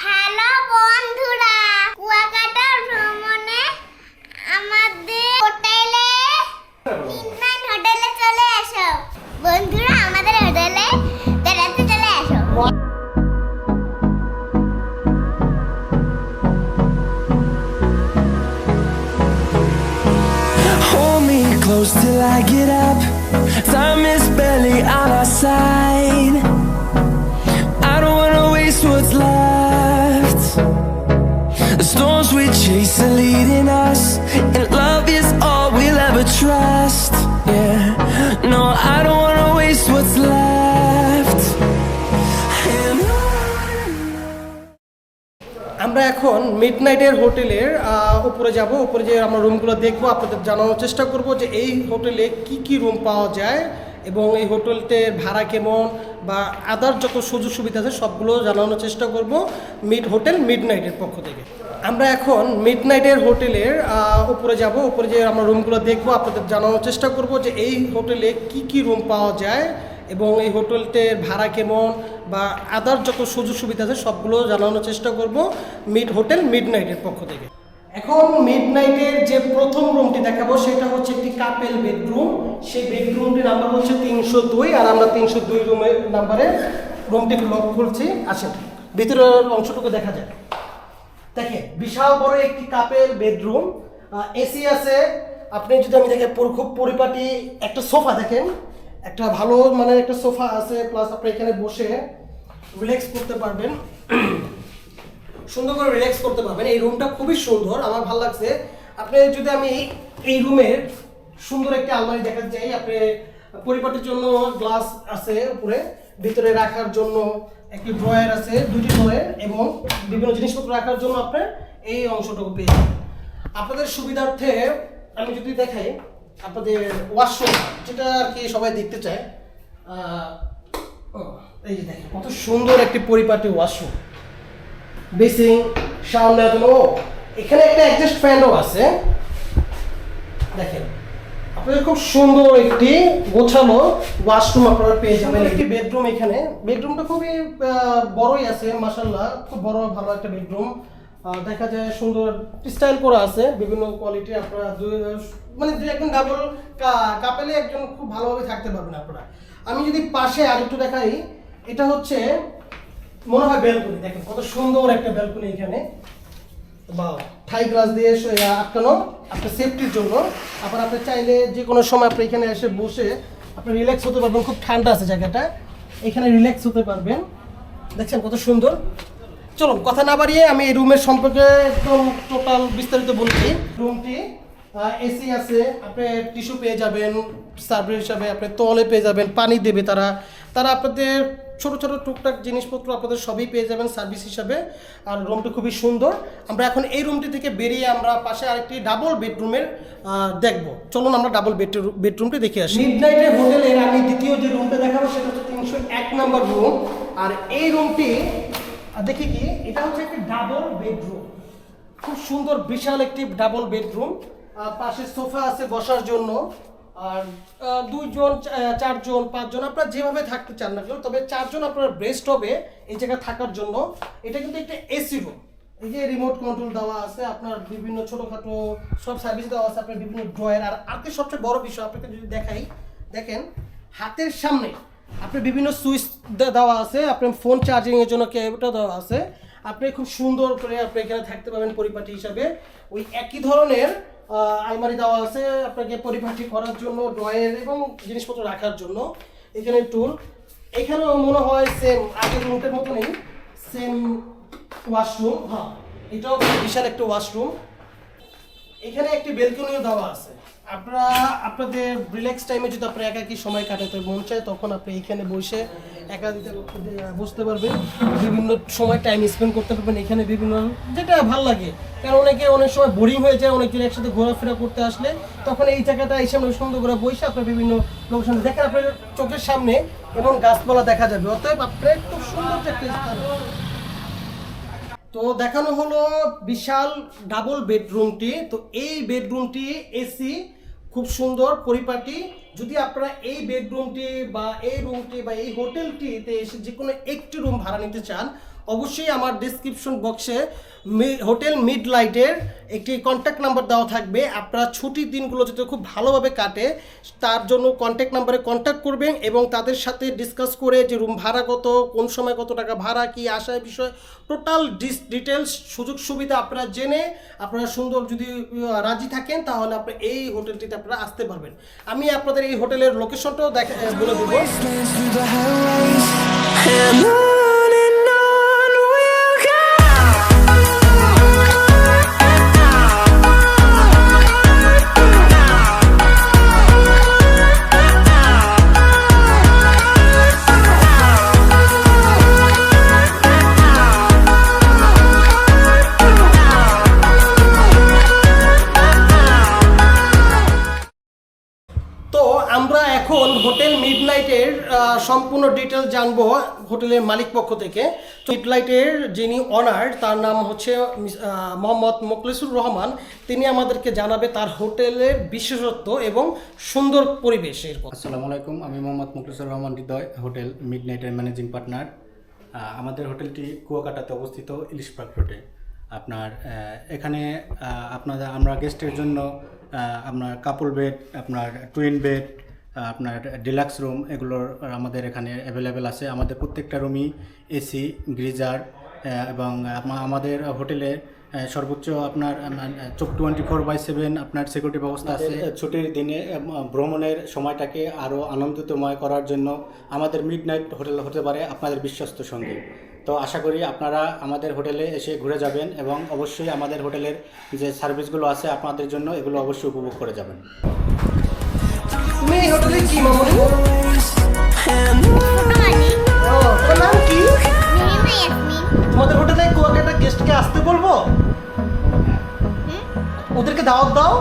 Hello বন্ধুরা কুয়াকাটা ভ্রমণে আমাদের হোটেলে হোটেলে চলে এসো বন্ধুরা, আমাদের হোটেলে বেড়াতে চলে এসো Hold me close till I get up. Time is barely on our side. Are us, and love is all we'll ever trust. Yeah, no, I don't wanna waste what's left. আমরা এখন মিড নাইটের হোটেলের উপরে যাব উপরে যে আমরা রুমগুলো দেখব আপনাদের জানানোর চেষ্টা করব যে এই হোটেলে কি কি রুম পাওয়া যায় এবং এই হোটেলটির ভাড়া কেমন বা আদার যত সুযোগ সুবিধা আছে সবগুলো জানানোর চেষ্টা করব মিড হোটেল মিড নাইটের পক্ষ থেকে। আমরা এখন মিড নাইটের হোটেলের উপরে যাব। উপরে যে আমরা রুমগুলো দেখব, আপনাদের জানানোর চেষ্টা করব যে এই হোটেলে কি কি রুম পাওয়া যায় এবং এই হোটেলটির ভাড়া কেমন বা আদার যত সুযোগ সুবিধা আছে সবগুলো জানানোর চেষ্টা করব মিড হোটেল মিড নাইটের পক্ষ থেকে। এখন মিড নাইটের যে প্রথম রুমটি দেখাবো, সেটা হচ্ছে একটি কাপেল বেডরুম সেই বেডরুমটির নাম্বার হচ্ছে তিনশো দুই, আর আমরা তিনশো দুই রুমের নাম্বারে রুমটি লক করছি। আসেন, ভিতরের অংশটুকু দেখা যায় দেখে বিশাল বড় একটি কাপের বেডরুম এসি আছে। আপনি যদি আমি দেখেন খুব পরিপাটি একটা সোফা দেখেন। একটা ভালো মানে একটা সোফা আছে প্লাস আপনি এখানে বসে রিল্যাক্স করতে পারবেন। সুন্দর করে রিল্যাক্স করতে পারবেন। এই রুমটা খুবই সুন্দর, আমার ভালো লাগছে। আপনি যদি আমি এই রুমের সুন্দর একটা আলমারি দেখাতে চাই, আপনি পরিপাটির জন্য গ্লাস আছে উপরে, ভিতরে রাখার জন্য একটি ড্রয়ার আছে দুটি ড্রয়ার এবং বিভিন্ন জিনিসপত্র রাখার জন্য আপনি এই অংশটুকু পেয়ে আপনাদের সুবিধার্থে আমি যদি দেখাই, আপনাদের ওয়াশরুম যেটা আর কি সবাই দেখতে চায় এই যে দেখেন, কত সুন্দর একটি পরিপাটি ওয়াশরুম বেসিং নেওয়ার ও, এখানে একটা অ্যাডজাস্ট ফ্যানও আছে। দেখেন আপনাদের খুব সুন্দর একটি গোছানো ওয়াশরুম আপনারা পেয়ে যাবেন। একটি বেডরুম এখানে। বেডরুমটা খুবই বড়ই আছে মাসাল্লাহ খুব বড় ভালো একটা বেডরুম দেখা যায় সুন্দর স্টাইল করা আছে বিভিন্ন কোয়ালিটি আপনারা দুই মানে দুই একজন ডাবল কাপেলে একজন খুব ভালোভাবে থাকতে পারবেন আপনারা। আমি যদি পাশে আরেকটু দেখাই এটা হচ্ছে মনে হয় ব্যালকনি, দেখেন কত সুন্দর একটা ব্যালকনি এখানে। বা থাই গ্লাস দিয়ে আটকানো, আপনার সেফটির জন্য। আবার আপনি চাইলে যে কোনো সময় আপনি এখানে এসে বসে আপনি রিল্যাক্স হতে পারবেন, খুব ঠান্ডা আছে জায়গাটা। এখানে রিল্যাক্স হতে পারবেন। দেখছেন কত সুন্দর? চলো কথা না বাড়িয়ে আমি এই রুমের সম্পর্কে টোটাল বিস্তারিত বলছি। রুমটি এসি আছে, আপনি টিস্যু পেয়ে যাবেন সার্ভিস হিসাবে আপনি তলে পেয়ে যাবেন, পানি দেবে তারা। তারা আপনাদের ছোট ছোট টুকটাক জিনিসপত্র আপনাদের সবই পেয়ে যাবেন সার্ভিস হিসাবে। আর রুমটি খুবই সুন্দর। আমরা এখন এই রুমটি থেকে বেরিয়ে আমরা পাশে আরেকটি ডাবল বেডরুমের দেখব। চলুন আমরা ডাবল বেডরুম বেডরুমটি দেখে আসি। মিড নাইটের হোটেলের আমি দ্বিতীয় যে রুমটা দেখাবো সেটা হচ্ছে তিনশো এক নম্বর রুম আর এই রুমটি দেখি কি, এটা হচ্ছে একটি ডাবল বেডরুম খুব সুন্দর, বিশাল একটি ডাবল বেডরুম পাশে সোফা আছে বসার জন্য। আর দুইজন চারজন, পাঁচজন, আপনারা যেভাবে থাকতে চান না কেন, তবে চারজন আপনার বেস্ট হবে এই জায়গায় থাকার জন্য। এটা কিন্তু একটা এসি রুম এই যে রিমোট কন্ট্রোল দেওয়া আছে, আপনার বিভিন্ন ছোটোখাটো সব সার্ভিস দেওয়া আছে, আপনার বিভিন্ন ড্রয়ার আর আজকে সবচেয়ে বড় বিষয় আপনাকে যদি দেখাই, দেখেন, হাতের সামনে আপনি বিভিন্ন সুইচ দেওয়া আছে, আপনার ফোন চার্জিংয়ের জন্য কেবলটা দেওয়া আছে। আপনি খুব সুন্দর করে আপনি এখানে থাকতে পারবেন পরিপাটি হিসাবে। ওই একই ধরনের আলমারি দেওয়া আছে আপনাকে পরিপাটি করার জন্য, ড্রয়ের এবং জিনিসপত্র রাখার জন্য। এখানে টুল। এখানেও মনে হয় সেম আগের রুমটার মতনই সেম ওয়াশরুম হ্যাঁ এটাও বিশাল একটা ওয়াশরুম এখানে একটি বেলকনিও দেওয়া আছে। আপনারা আপনাদের রিল্যাক্স টাইমে যদি আপনারা একাকি সময় কাটাতে মন চায়, তখন আপনি এখানে বসে একা বসতে পারবেন। বিভিন্ন সময় টাইম স্পেন্ড করতে পারবেন এখানে বিভিন্ন, যেটা ভালো লাগে। কারণ অনেকে অনেক সময় বোরিং হয়ে যায় অনেকজন একসাথে ঘোরাফেরা করতে আসলে। তখন এই জায়গাটা এসে আমরা সুন্দর করে বসে আপনার বিভিন্ন লোকেশন দেখেন আপনার চোখের সামনে এবং গাছপালা দেখা যাবে। অতএব আপনার খুব সুন্দর একটা স্থান। তো দেখানো হলো বিশাল ডাবল বেডরুমটি তো এই বেডরুমটি এসি খুব সুন্দর পরিপাটি। যদি আপনারা এই বেডরুমটি বা এই রুমটি বা এই হোটেলটিতে এসে যে কোনো একটি রুম ভাড়া নিতে চান অবশ্যই আমার ডিসক্রিপশন বক্সে হোটেল মিড লাইটের একটি কন্ট্যাক্ট নাম্বার দেওয়া থাকবে। আপনারা ছুটির দিনগুলো যাতে খুব ভালোভাবে কাটে, তার জন্য কন্ট্যাক্ট নাম্বারে কন্ট্যাক্ট করবেন এবং তাদের সাথে ডিসকাস করে যে রুম ভাড়া কত, কোন সময় কত টাকা ভাড়া, কি আসার বিষয় টোটাল ডিটেলস সুযোগ সুবিধা আপনারা জেনে, আপনারা সুন্দর যদি রাজি থাকেন, তাহলে আপনি এই হোটেলটিতে আপনারা আসতে পারবেন। আমি আপনাদের এই হোটেলের লোকেশনটাও দেখা বলে দেবো। সম্পূর্ণ ডিটেল জানব হোটেলের মালিক পক্ষ থেকে। মিডনাইটের যিনি অনার তার নাম হচ্ছে মোহাম্মদ মোখলেসুর রহমান। তিনি আমাদেরকে জানাবে তার হোটেলের বিশেষত্ব এবং সুন্দর পরিবেশের আসসালামু আলাইকুম আমি মোহাম্মদ মুখলিসুর রহমান হৃদয় হোটেল মিড নাইটের ম্যানেজিং পার্টনার আমাদের হোটেলটি কুয়াকাটাতে অবস্থিত ইলিশ পার্ক রোডে। আপনার এখানে আহ, আপনাদের আমরা গেস্টের জন্য আপনার কাপল বেড আপনার টুইন বেড আপনার ডিলাক্স রুম এগুলোর আমাদের এখানে অ্যাভেলেবেল আছে। আমাদের প্রত্যেকটা রুমই এসি গ্রিজার এবং আমাদের হোটেলে সর্বোচ্চ আপনার চোখ টোয়েন্টি ফোর বাই সেভেন আপনার সিকিউরিটি ব্যবস্থা আছে। ছুটির দিনে ভ্রমণের সময়টাকে আরও আনন্দিতময় করার জন্য আমাদের মিড নাইট হোটেল হতে পারে আপনাদের বিশ্বস্ত সঙ্গী। তো আশা করি আপনারা আমাদের হোটেলে এসে ঘুরে যাবেন এবং অবশ্যই আমাদের হোটেলের যে সার্ভিসগুলো আছে আপনাদের জন্য এগুলো অবশ্যই উপভোগ করে যাবেন। তুমি এই হোটেলে কি মামনি? নাম কি? তোমাদের হোটেলে কোয়াকে গেস্টকে আসতে বলব? ওদেরকে দাওয়াত দাও।